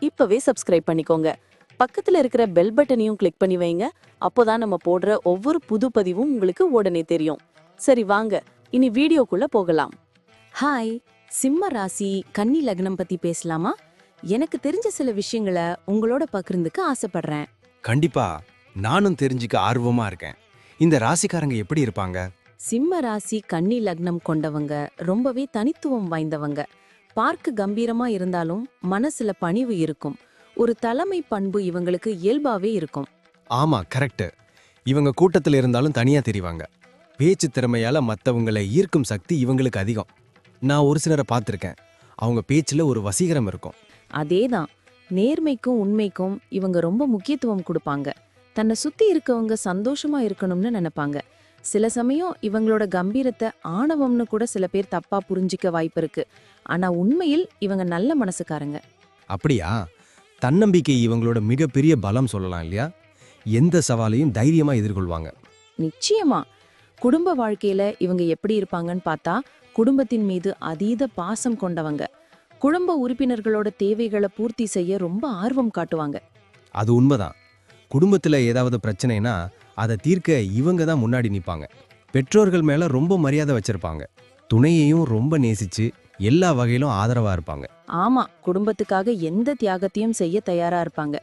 இப்பவே சப்ஸ்கிரைப் பண்ணிக்கோங்க. பக்கத்துல இருக்கிற பெல் பட்டனையும் கிளிக் பண்ணி வைங்க. அப்போதான் நம்ம போடுற ஒவ்வொரு புது பதிவும் உங்களுக்கு உடனே தெரியும். சரி வாங்க. இனி வீடியோக்குள்ள போகலாம். ஹாய் சிம்ம ராசி கன்னி லக்னம் பத்தி பேசலாமா? எனக்கு தெரிஞ்ச சில விஷயங்களை உங்களோட பகிர்ந்துக்க ஆசைப்படுறேன். கண்டிப்பா. நானும் தெரிஞ்சுக்க ஆர்வமா இருக்கேன். இந்த ராசிக்காரங்க எப்படி இருப்பாங்க? சிம்ம ராசி கன்னி லக்னம் கொண்டவங்க ரொம்பவே தனித்துவம் வாய்ந்தவங்க. பார்க்க கம்பீரமா இருந்தாலும் மனசுல பணிவு இருக்கும். ஒரு தலைமை பண்பு இவங்களுக்கு இயல்பாவே இருக்கும். ஆமா கரெக்ட். இவங்க கூட்டத்துல இருந்தாலும் தனியா தெரிவாங்க. பேச்சு திறமையால மத்தவங்களை ஈர்க்கும் சக்தி இவங்களுக்கு அதிகம். நான் ஒரு சிலரை பார்த்திருக்கேன். அவங்க பேச்சுல ஒரு வசீகரம் இருக்கும். அதேதான். நேர்மைக்கும் உண்மைக்கும் இவங்க ரொம்ப முக்கியத்துவம் கொடுப்பாங்க. தன்னை சுத்தி இருக்கவங்க சந்தோஷமா இருக்கணும்னு நினைப்பாங்க. சில சமயம் இவங்களோட கம்பீரத்தை ஆணவம்னு கூட சில பேர் தப்பா புரிஞ்சிக்க வாய்ப்பு இருக்கு. ஆனா உண்மையில் இவங்க நல்ல மனசுக்காரங்க. அப்படியா? தன்னம்பிக்கை இவங்களோட மிகப்பெரிய பலம் சொல்லலாம் இல்லையா? எந்த சவாலையும் தைரியமா எதிர்கொள்வாங்க. நிச்சயமா. குடும்ப வாழ்க்கையில இவங்க எப்படி இருப்பாங்கன்னு பார்த்தா குடும்பத்தின் மீது அதீத பாசம் கொண்டவங்க. குடும்ப உறுப்பினர்களோட தேவைகளை பூர்த்தி செய்ய ரொம்ப ஆர்வம் காட்டுவாங்க. அது உண்மைதான். குடும்பத்துல ஏதாவது பிரச்சனைனா அதை தீர்க்க இவங்க தான் முன்னாடி நிப்பாங்க. பெற்றோர்கள் மேல ரொம்ப மரியாதை வச்சிருப்பாங்க. துணையையும் ரொம்ப நேசிச்சு எல்லா வகையிலும் ஆதரவா இருப்பாங்க. ஆமா குடும்பத்துக்காக எந்த தியாகத்தையும் செய்ய தயாரா இருப்பாங்க.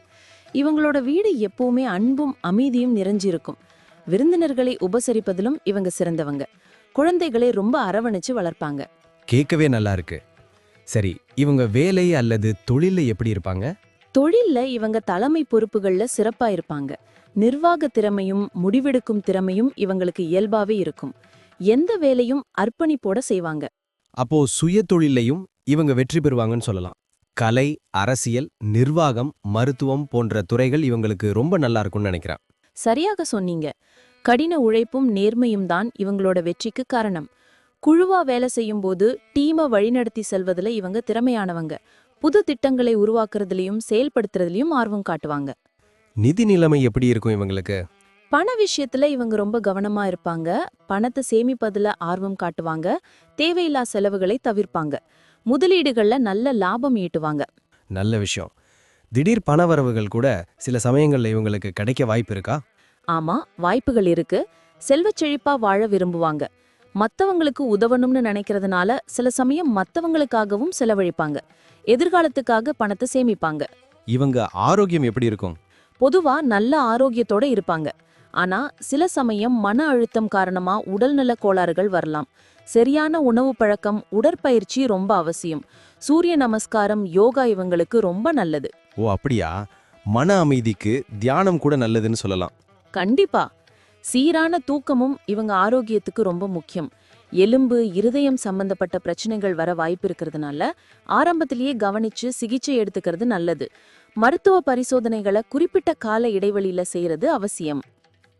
இவங்களோட வீடு எப்பவுமே அன்பும் அமைதியும் நிறைஞ்சிருக்கும். விருந்தினர்களை உபசரிப்பதிலும் இவங்க சிறந்தவங்க. குழந்தைகளை ரொம்ப அரவணைச்சு வளர்ப்பாங்க. கேட்கவே நல்லா இருக்கு. சரி இவங்க வேலை அல்லது தொழில்ல எப்படி இருப்பாங்க? தொழில்ல இவங்க தலைமை பொறுப்புகள்ல சிறப்பா இருப்பாங்க. நிர்வாக திறமையும் முடிவெடுக்கும் திறமையும் இவங்களுக்கு இயல்பாவே இருக்கும். எந்த வேலையும் அர்ப்பணிப்போட செய்வாங்க. அப்போ சுய தொழிலையும் இவங்க வெற்றி பெறுவாங்கன்னு சொல்லலாம். கலை அரசியல் நிர்வாகம் மருத்துவம் போன்ற துறைகள் இவங்களுக்கு ரொம்ப நல்லா இருக்கும்னு நினைக்கிறேன். சரியாக சொன்னீங்க. கடின உழைப்பும் நேர்மையும் தான் இவங்களோட வெற்றிக்கு காரணம். குழுவா வேலை செய்யும் போது டீமை வழிநடத்தி செல்வதுல இவங்க திறமையானவங்க. புது திட்டங்களை உருவாக்குறதுலயும் செயல்படுத்துறதுலயும் ஆர்வம் காட்டுவாங்க. நிதி நிலைமை எப்படி இருக்கும் இவங்களுக்கு? பண விஷயத்துல இவங்க ரொம்ப கவனமா இருப்பாங்க. பணத்தை சேமிப்பதுல ஆர்வம் காட்டுவாங்க. தேவையில்லா செலவுகளை தவிர்ப்பாங்க. முதலீடுகள்ல நல்ல லாபம் ஈட்டுவாங்க. நல்ல விஷயம். திடீர் பணவரவுகள் கூட சில சமயங்கள்ல இவங்களுக்கு கிடைக்க வாய்ப்பு இருக்கா? ஆமா வாய்ப்புகள் இருக்கு. செல்வச் செழிப்பா வாழ விரும்புவாங்க. மத்தவங்களுக்கு உதவணும்னு நினைக்கிறதுனால சில சமயம் மத்தவங்களுக்காகவும் செலவழிப்பாங்க. எதிர்காலத்துக்காக பணத்தை சேமிப்பாங்க. இவங்க ஆரோக்கியம் எப்படி இருக்கும்? பொதுவா நல்ல ஆரோக்கியத்தோட இருப்பாங்க. ஆனா சில சமயம் மன அழுத்தம் காரணமா உடல்நல கோளாறுகள் வரலாம். சரியான உணவு பழக்கம் உடற்பயிற்சி ரொம்ப அவசியம். சூரிய நமஸ்காரம் யோகா இவங்களுக்கு ரொம்ப நல்லது. ஓ அப்படியா? மன அமைதிக்கு தியானம் கூட நல்லதுன்னு சொல்லலாம். கண்டிப்பா. சீரான தூக்கமும் இவங்க ஆரோக்கியத்துக்கு ரொம்ப முக்கியம். எலும்பு இருதயம் சம்பந்தப்பட்ட பிரச்சனைகள் வர வாய்ப்பு இருக்கிறதுனால ஆரம்பத்திலேயே கவனிச்சு சிகிச்சை எடுத்துக்கிறது நல்லது. மருத்துவ பரிசோதனைகளை குறிப்பிட்ட கால இடைவெளியில செய்யறது அவசியம்.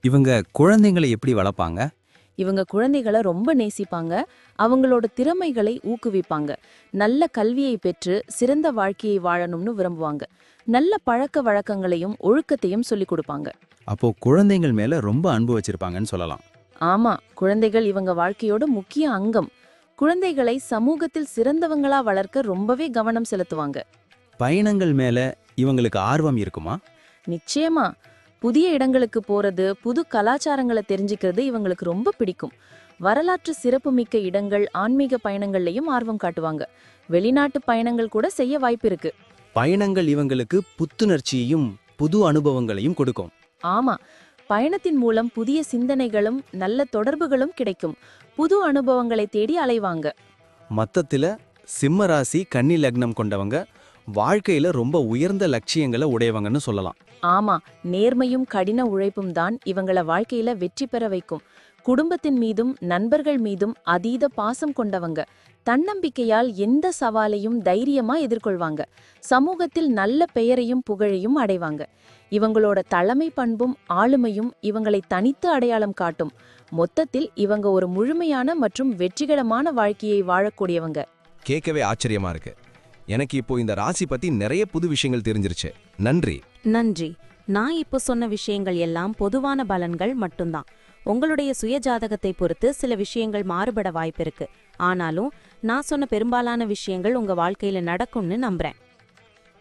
இவங்க குழந்தைங்களை எப்படி வளர்ப்பாங்க? இவங்க குழந்தைகளை ரொம்ப நேசிப்பாங்க. அவங்களோட திறமைகளை ஊக்குவிப்பாங்க. நல்ல கல்வியை பெற்று சிறந்த வாழ்க்கையை வாழணும்னு விரும்புவாங்க. நல்ல பழக்க வழக்கங்களையும் ஒழுக்கத்தையும் சொல்லிக் கொடுப்பாங்க. அப்போ குழந்தைங்கள் மேல ரொம்ப அன்பு வச்சிருப்பாங்கன்னு சொல்லலாம். ஆமா குழந்தைகள் இவங்க வாழ்க்கையோட முக்கிய அங்கம். குழந்தைகளை சமூகத்தில் சிறந்தவங்களா வளர்க்க ரொம்பவே கவனம் செலுத்துவாங்க. பயணங்கள் மேல இவங்களுக்கு ஆர்வம் இருக்குமா? நிச்சயமா. புதிய இடங்களுக்கு போறது புது கலாச்சாரங்களை தெரிஞ்சுக்கிறது இவங்களுக்கு ரொம்ப பிடிக்கும். வரலாற்று சிறப்புமிக்க இடங்கள் ஆன்மீக பயணங்கள்லயும் ஆர்வம் காட்டுவாங்க. வெளிநாட்டு பயணங்கள் கூட செய்ய வாய்ப்பு இருக்கு. பயணங்கள் இவங்களுக்கு புத்துணர்ச்சியையும் புது அனுபவங்களையும் கொடுக்கும். ஆமா. பயணத்தின் மூலம் புதிய சிந்தனைகளும் நல்ல தொடர்புகளும் கிடைக்கும். புது அனுபவங்களை தேடி அலைவாங்க. மொத்தத்துல சிம்ம ராசி கன்னி லக்னம் கொண்டவங்க வாழ்க்கையில ரொம்ப உயர்ந்த லட்சியங்களை உடையவங்கன்னு சொல்லலாம். ஆமா நேர்மையும் கடின உழைப்பும் தான் இவங்கள வாழ்க்கையில வெற்றி பெற வைக்கும். குடும்பத்தின் மீதும் நண்பர்கள் மீதும் அதீத பாசம் கொண்டவங்க. தன்னம்பிக்கையால் எந்த சவாலையும் தைரியமா எதிர்கொள்வாங்க. சமூகத்தில் நல்ல பெயரையும் புகழையும் அடைவாங்க. இவங்களோட தலைமை பண்பும் ஆளுமையும் இவங்களை தனித்து அடையாளம் காட்டும். மொத்தத்தில் இவங்க ஒரு முழுமையான மற்றும் வெற்றிகரமான வாழ்க்கையை வாழக்கூடியவங்க. கேட்கவே ஆச்சரியமா இருக்கு. எனக்கு இப்போ இந்த ராசி பத்தி நிறைய புது விஷயங்கள் தெரிஞ்சிருச்சு. நன்றி. நன்றி. நான் இப்போ சொன்ன விஷயங்கள் எல்லாம் பொதுவான பலன்கள் மட்டும்தான். உங்களுடைய சுய ஜாதகத்தை பொறுத்து சில விஷயங்கள் மாறுபட வாய்ப்பிருக்கு ஆனாலும் நான் சொன்ன பெரும்பாலான விஷயங்கள் உங்க வாழ்க்கையில நடக்கும்னு நம்புறேன்.